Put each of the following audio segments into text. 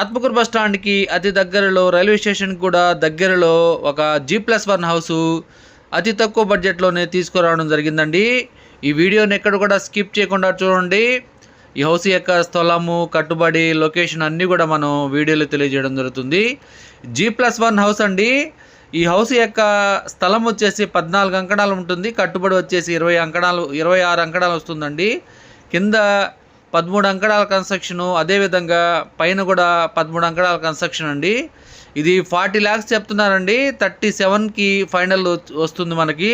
Atmakur bus స్టాండ్కి అతి దగ్గరలో రైల్వే స్టేషన్ కూడా దగ్గరలో ఒక జీ ప్లస్ వన్ హౌసు అతి తక్కువ బడ్జెట్లోనే తీసుకురావడం జరిగిందండి. ఈ వీడియోని ఎక్కడ కూడా స్కిప్ చేయకుండా చూడండి. ఈ హౌస్ యొక్క స్థలము కట్టుబడి లొకేషన్ అన్నీ కూడా మనం వీడియోలో తెలియజేయడం జరుగుతుంది. జీ ప్లస్ వన్ హౌస్ అండి. ఈ హౌస్ యొక్క స్థలం వచ్చేసి పద్నాలుగు అంకణాలు ఉంటుంది. కట్టుబడి వచ్చేసి ఇరవై అంకణాలు ఇరవై ఆరు అంకణాలు వస్తుందండి. కింద పదమూడు అంకణాల కన్స్ట్రక్షను అదేవిధంగా పైన కూడా పదమూడు అంకణాల కన్స్ట్రక్షన్ అండి. ఇది ఫార్టీ ల్యాక్స్ చెప్తున్నారండి. థర్టీ సెవెన్కి ఫైనల్ వస్తుంది మనకి.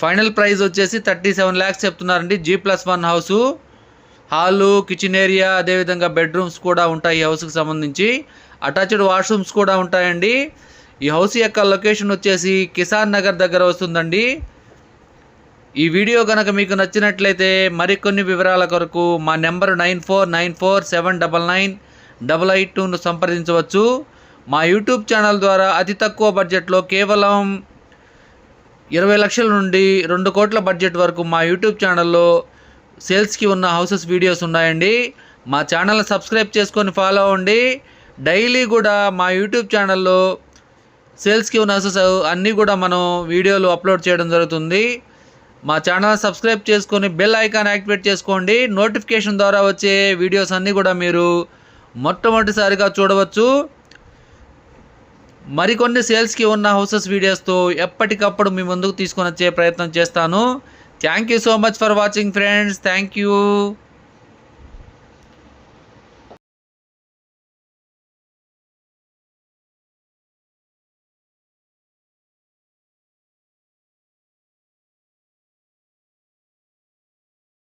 ఫైనల్ ప్రైస్ వచ్చేసి థర్టీ సెవెన్ ల్యాక్స్ చెప్తున్నారండి. G plus one house hall kitchen area అదేవిధంగా బెడ్రూమ్స్ కూడా ఉంటాయి ఈ హౌస్కి సంబంధించి. అటాచ్డ్ వాష్రూమ్స్ కూడా ఉంటాయండి. ఈ హౌస్ యొక్క లొకేషన్ వచ్చేసి కిసాన్ నగర్ దగ్గర వస్తుందండి. ఈ వీడియో కనుక మీకు నచ్చినట్లయితే మరికొన్ని వివరాల కొరకు మా number nine four nine four seven double nine double eight టూను సంప్రదించవచ్చు. మా యూట్యూబ్ ఛానల్ ద్వారా అతి తక్కువ బడ్జెట్లో కేవలం ఇరవై లక్షల నుండి రెండు కోట్ల బడ్జెట్ వరకు మా యూట్యూబ్ ఛానల్లో సేల్స్కి ఉన్న హౌసెస్ వీడియోస్ ఉన్నాయండి. మా ఛానల్ని సబ్స్క్రైబ్ చేసుకొని ఫాలో అవ్వండి. డైలీ కూడా మా యూట్యూబ్ ఛానల్లో సేల్స్కి ఉన్న హౌసెస్ అన్నీ కూడా మనం వీడియోలు అప్లోడ్ చేయడం జరుగుతుంది. మా ఛానల్ సబ్స్క్రైబ్ చేసుకొని బెల్ ఐకాన్ యాక్టివేట్ చేసుకోండి. నోటిఫికేషన్ ద్వారా వచ్చే వీడియోస్ అన్నీ కూడా మీరు మొట్టమొదటిసారిగా చూడవచ్చు. మరికొన్ని సేల్స్కి ఉన్న హౌసెస్ వీడియోస్తో ఎప్పటికప్పుడు మీ ముందుకు తీసుకొని వచ్చే ప్రయత్నం చేస్తాను. Thank you so much for watching friends. Thank you.